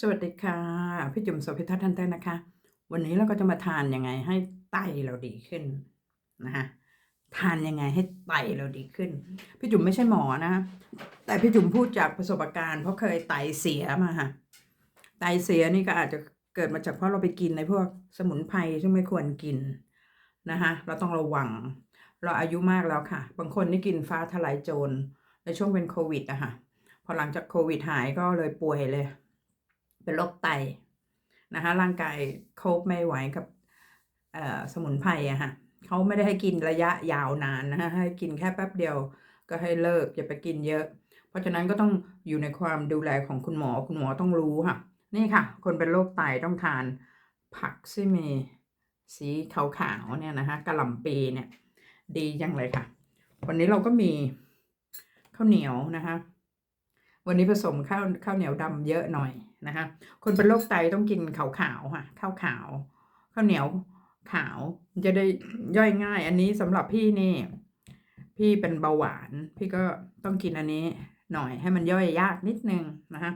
สวัสดีค่ะ พี่จุ๋มโสภิทัศน์ทันเต้นนะคะ วันนี้เราก็จะมาทานยังไงให้ไตเราดีขึ้นนะคะทานยังไงให้ไตเราดีขึ้น พี่จุ๋มไม่ใช่หมอนะ แต่พี่จุ๋มพูดจากประสบการณ์เพราะเคยไตเสียมาค่ะไตเสียนี่ก็อาจจะเกิดมาจากเพราะเราไปกินในพวกสมุนไพรซึ่งไม่ควรกินนะคะเราต้องระวัง เราอายุมากแล้วค่ะ บางคนนี่กินฟ้าทลายโจรในช่วงเป็นโควิดอะค่ะพอหลังจากโควิดหายก็เลยป่วยเลย เป็นโรคไตนะคะร่างกายโคบไม่ไหวกับสมุนไพรอะค่ะเขาไม่ได้ให้กินระยะยาวนานนะคะให้กินแค่แป๊บเดียวก็ให้เลิกอย่าไปกินเยอะ เพราะฉะนั้นก็ต้องอยู่ในความดูแลของคุณหมอคุณหมอต้องรู้ค่ะ นี่ค่ะ คนเป็นโรคไตต้องทาน ผักที่มีสีขาวๆเนี่ยนะคะกะหล่ำปีเนี่ย ดีจังเลยค่ะ วันนี้เราก็มีข้าวเหนียวนะคะ วันนี้ผสมข้าวข้าวเหนียวดำเยอะหน่อยนะคะ คนเป็นโรคไตต้องกินขาวๆค่ะข้าวขาวข้าวเหนียวขาวจะได้ย่อยง่าย อันนี้สำหรับพี่นี่ พี่เป็นเบาหวาน พี่ก็ต้องกินอันนี้หน่อยให้มันย่อยยากนิดนึงนะคะ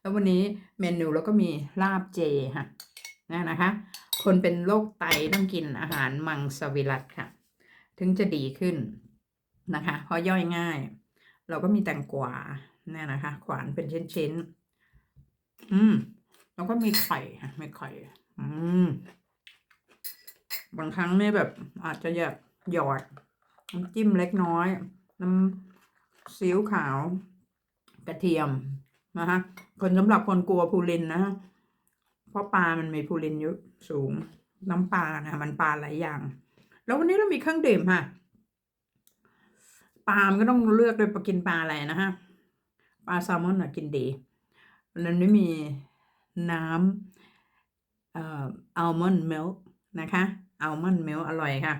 แล้ววันนี้เมนูแล้วก็มีลาบเจค่ะนะนะคะ คนเป็นโรคไตต้องกินอาหารมังสวิรัตค่ะ ถึงจะดีขึ้นนะคะเพราะย่อยง่าย เราก็มีแตงกวาเนี่ยนะคะ ขวานเป็นชิ้นๆ อืม แล้วก็มีไข่ค่ะมีไข่ อืม บางครั้งเนี่ยแบบ อาจจะอยากหยอดน้ำจิ้มเล็กน้อย น้ำซีอิ๊วขาว กระเทียมนะคะคนสำหรับคนกลัวพูลินนะเพราะปลามันมีพูลินเยอะสูงน้ำปลานะมันปลาหลายอย่าง แล้ววันนี้เรามีเครื่องดื่มค่ะ ปลามันก็ต้องเลือกด้วยปลากินปลาอะไรนะฮะปลาแซลมอนน่ะกินดีวันนั้นไม่มีน้ำเอ่ออัลมอนด์มิลค์นะคะอัลมอนด์มิลค์อร่อยค่ะ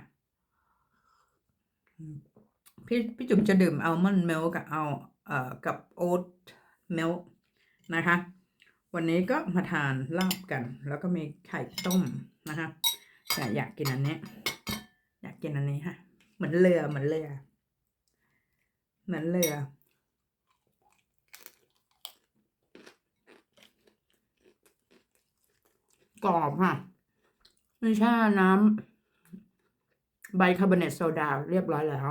พี่พี่จุ๋มจะดื่มอัลมอนด์มิลค์กับเอาเอ่อกับโอ๊ตมิลค์นะคะ วันนี้ก็มาทานลาบกัน แล้วก็มีไข่ต้มนะคะแต่อยากกินอันนี้ อยากกินอันนี้ค่ะ เหมือนเรือเหมือนเรือ เหมือนเรือกรอบค่ะไม่ใช่น้ำใบคาร์บอเนตโซดาเรียบร้อยแล้ว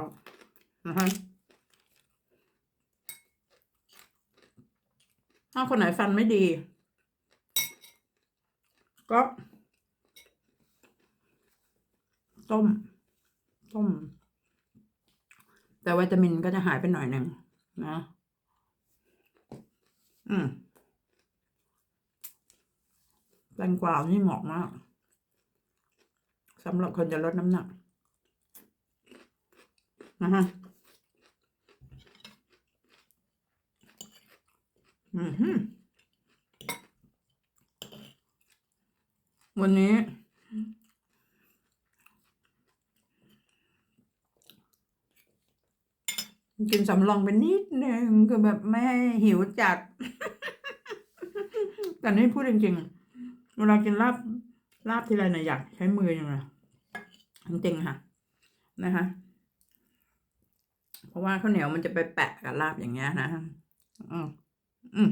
นะคะถ้าคนไหนฟันไม่ดี ก็ ต้ม ต้ม แต่วิตามินก็จะหายไปหน่อยหนึ่งนะอืมแตงกวานี่เหมาะมากสำหรับคนจะลดน้ำหนักนะฮะอือหือวันนี้ กินสำรองไปนิดนึงคือแบบไม่ให้หิวจัด แต่นี่พูดจริงๆ เวลากินลาบลาบทีไรเนี่ยอยากใช้มืออย่างไรจริงค่ะ นะคะเพราะว่าข้าวเหนียวมันจะไปแปะกับลาบอย่างเงี้ยนะอืมอืม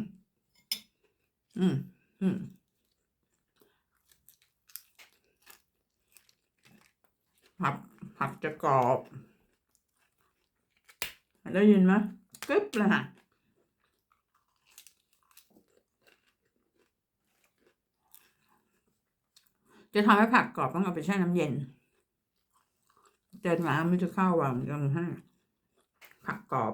อืมอืมผักผักจะกรอบ ได้ยินไหมกึ๊บเลยค่ะจะทำให้ผักกรอบต้องเอาไปแช่น้ำเย็นเจนน้ำมันจะเข้าว่ามันให้ผักกรอบ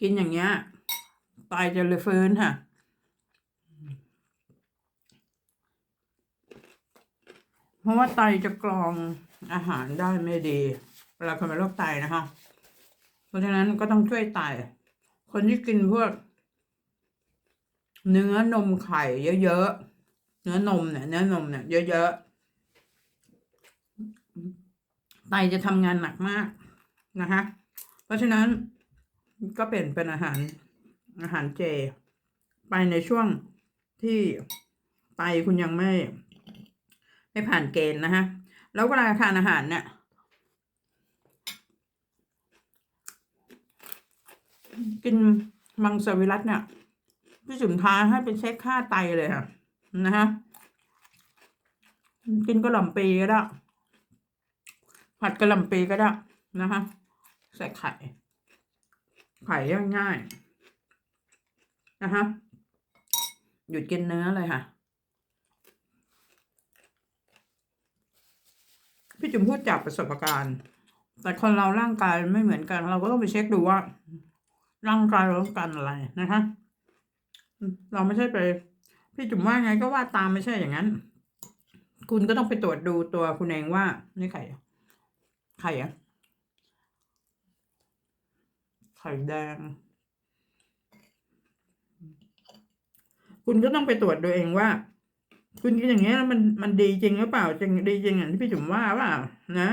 กินอย่างเงี้ยไตจะเลยฟื้นค่ะ เพราะว่าไตจะกรองอาหารได้ไม่ดี เวลาคนเป็นโรคไตนะคะ เพราะฉะนั้นก็ต้องช่วยไต คนที่กินพวก เนื้อนมไข่เยอะๆ เนื้อนมเนี่ย เนื้อนมเนี่ยเยอะๆ ไตจะทำงานหนักมากนะคะ เพราะฉะนั้นก็เป็นเป็นอาหารอาหารเจ ไปในช่วงที่ไตคุณยังไม่ ไม่ผ่านเกณฑ์นะคะแล้วเวลาทานอาหารเนี่ย กินมังสวิรัตเนี่ยพี่จุ๋มท้าให้ไปเช็คค่าไตเลยค่ะนะฮะกินกระหล่ำปีก็ได้ผัดกระหล่ำปีก็ได้นะคะใส่ไข่ไข่ง่ายๆนะคะหยุดกินเนื้อเลยค่ะ พี่จุ๋มพูดจากประสบการณ์ แต่คนเราร่างกายไม่เหมือนกัน เราก็ต้องไปเช็คดูว่า ร่างกายเราต้องการอะไรนะคะ เราไม่ใช่ไป พี่จุ๋มว่าไงก็ว่าตามไม่ใช่อย่างนั้น คุณก็ต้องไปตรวจดูตัวคุณเองว่านี่ไข่ไข่อะไข่แดง คุณก็ต้องไปตรวจดูเองว่า คุณกินอย่างเงี้ยแล้วมันมันดีจริงหรือเปล่าจริงดีจริงอย่างที่พี่จุ๋มว่าเปล่านะ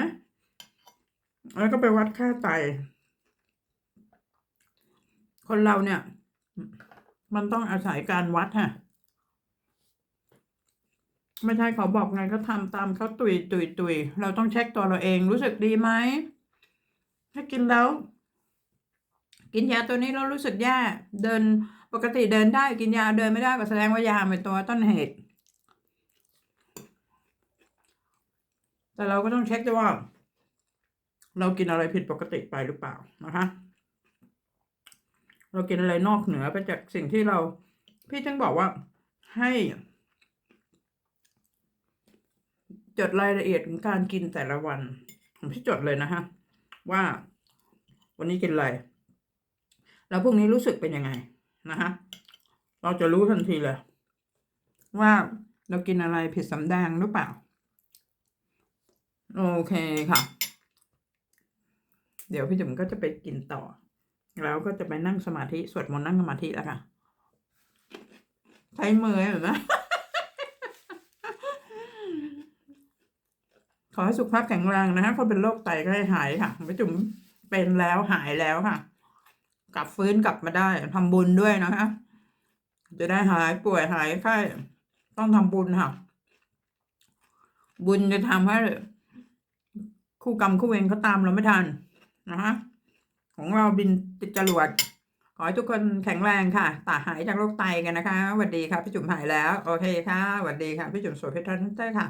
แล้วก็ไปวัดค่าไต คนเราเนี่ย มันต้องอาศัยการวัดฮะไม่ใช่เขาบอกไงก็ทำตามเขาตุยตุยตุยเราต้องเช็คตัวเราเองรู้สึกดีไหมถ้ากินแล้ว กินยาตัวนี้เรารู้สึกแย่เดินปกติเดินได้กินยาเดินไม่ได้ก็แสดงว่ายาเป็นตัวต้นเหตุ แต่เราก็ต้องเช็คด้วยว่า เรากินอะไรผิดปกติไปหรือเปล่านะคะ เรากินอะไรนอกเหนือไปจากสิ่งที่เรา พี่จึงบอกว่าให้จดรายละเอียดของการกินแต่ละวันผมพี่จดเลยนะฮะ ว่าวันนี้กินอะไร แล้วพรุ่งนี้รู้สึกเป็นยังไงนะฮะ เราจะรู้ทันทีเลย ว่าเรากินอะไรผิดสำแดงหรือเปล่า โอเคค่ะ เดี๋ยวพี่จุ๋มก็จะไปกินต่อ แล้วก็จะไปนั่งสมาธิสวดมนต์นั่งสมาธิแล้วค่ะใช้มือเห็นไหมขอให้สุขภาพแข็งแรงนะฮะคนเป็นโรคไตก็ให้หายค่ะพี่จุ๋มเป็นแล้วหายแล้วค่ะ กลับฟื้นกลับมาได้ทำบุญด้วยนะคะจะได้หายป่วยหายไข้ต้องทำบุญค่ะ บุญจะทำให้คู่กรรมคู่เวรเขาตามเราไม่ทันนะคะ ของเราบินติดจรวดขอให้ทุกคนแข็งแรงค่ะตาหายจากโรคไตกันนะคะสวัสดีค่ะพี่จุ๋มหายแล้ว โอเคค่ะสวัสดีค่ะพี่จุ๋มสวยเพชรทันเต้ค่ะ